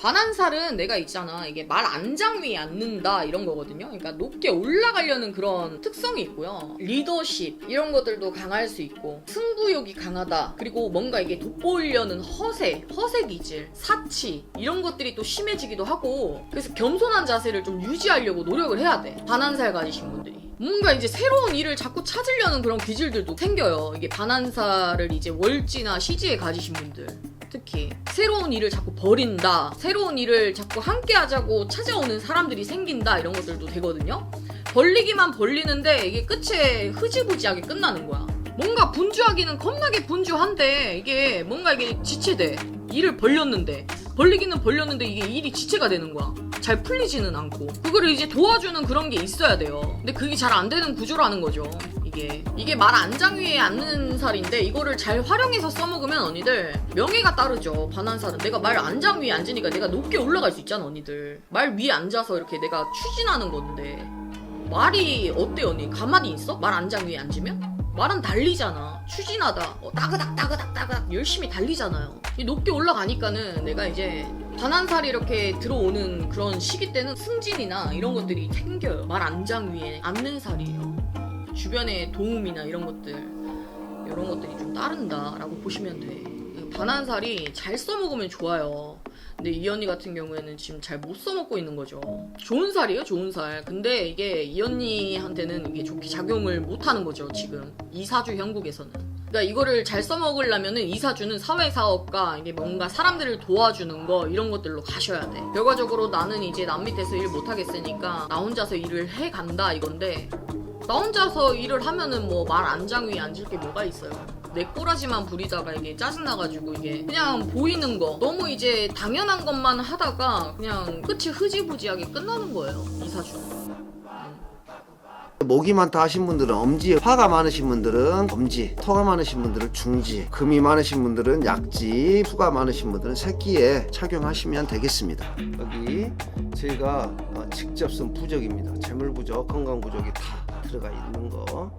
반한살은 내가 있잖아. 이게 말 안장 위에 앉는다 이런 거거든요. 그러니까 높게 올라가려는 그런 특성이 있고요. 리더십 이런 것들도 강할 수 있고 승부욕이 강하다. 그리고 뭔가 이게 돋보이려는 허세 허세 기질 사치 이런 것들이 또 심해지기도 하고 그래서 겸손한 자세를 좀 유지하려고 노력을 해야 돼. 반한살 가지신 분들이. 뭔가 이제 새로운 일을 자꾸 찾으려는 그런 기질들도 생겨요. 이게 반한살을 이제 월지나 시지에 가지신 분들 특히. 새로운 일을 자꾸 버린다. 새로운 일을 자꾸 함께 하자고 찾아오는 사람들이 생긴다. 이런 것들도 되거든요. 벌리기만 벌리는데 이게 끝에 흐지부지하게 끝나는 거야. 뭔가 분주하기는 겁나게 분주한데 이게 뭔가 이게 지체돼. 일을 벌렸는데. 벌리기는 벌렸는데 이게 일이 지체가 되는 거야. 잘 풀리지는 않고. 그거를 이제 도와주는 그런 게 있어야 돼요. 근데 그게 잘 안 되는 구조라는 거죠 이게. 이게 말 안장 위에 앉는 살인데 이거를 잘 활용해서 써먹으면 언니들 명예가 따르죠. 반한살은. 내가 말 안장 위에 앉으니까 내가 높게 올라갈 수 있잖아 언니들. 말 위에 앉아서 이렇게 내가 추진하는 건데. 말이 어때 언니? 가만히 있어? 말 안장 위에 앉으면? 말은 달리잖아. 추진하다. 어, 따그닥 따그닥 따그닥. 열심히 달리잖아요. 이 높게 올라가니까는 내가 이제 반한살이 이렇게 들어오는 그런 시기 때는 승진이나 이런 것들이 생겨요. 말 안장 위에 앉는 살이에요 주변의 도움이나 이런 것들 이런 것들이 좀 따른다라고 보시면 돼. 그 반한살이 잘 써먹으면 좋아요. 근데 이 언니 같은 경우에는 지금 잘 못 써먹고 있는 거죠. 좋은 살이에요, 좋은 살. 근데 이게 이 언니한테는 이게 좋게 작용을 못 하는 거죠, 지금. 이사주 형국에서는. 그러니까 이거를 잘 써먹으려면은 이사주는 사회사업가 이게 뭔가 사람들을 도와주는 거 이런 것들로 가셔야 돼. 결과적으로 나는 이제 남 밑에서 일 못 하겠으니까 나 혼자서 일을 해 간다 이건데 나 혼자서 일을 하면은 뭐 말 안장 위에 앉을 게 뭐가 있어요. 내 꼬라지만 부리다가 이게 짜증나가지고 이게 그냥 보이는 거 너무 이제 당연한 것만 하다가 그냥 끝이 흐지부지하게 끝나는 거예요 이사주. 목이 많다 하신 분들은 엄지, 화가 많으신 분들은 엄지, 토가 많으신 분들은 중지, 금이 많으신 분들은 약지, 수가 많으신 분들은 새끼에 착용하시면 되겠습니다. 여기 저희가 어, 직접 쓴 부적입니다. 재물 부적, 건강 부적이 다 들어가 있는 거.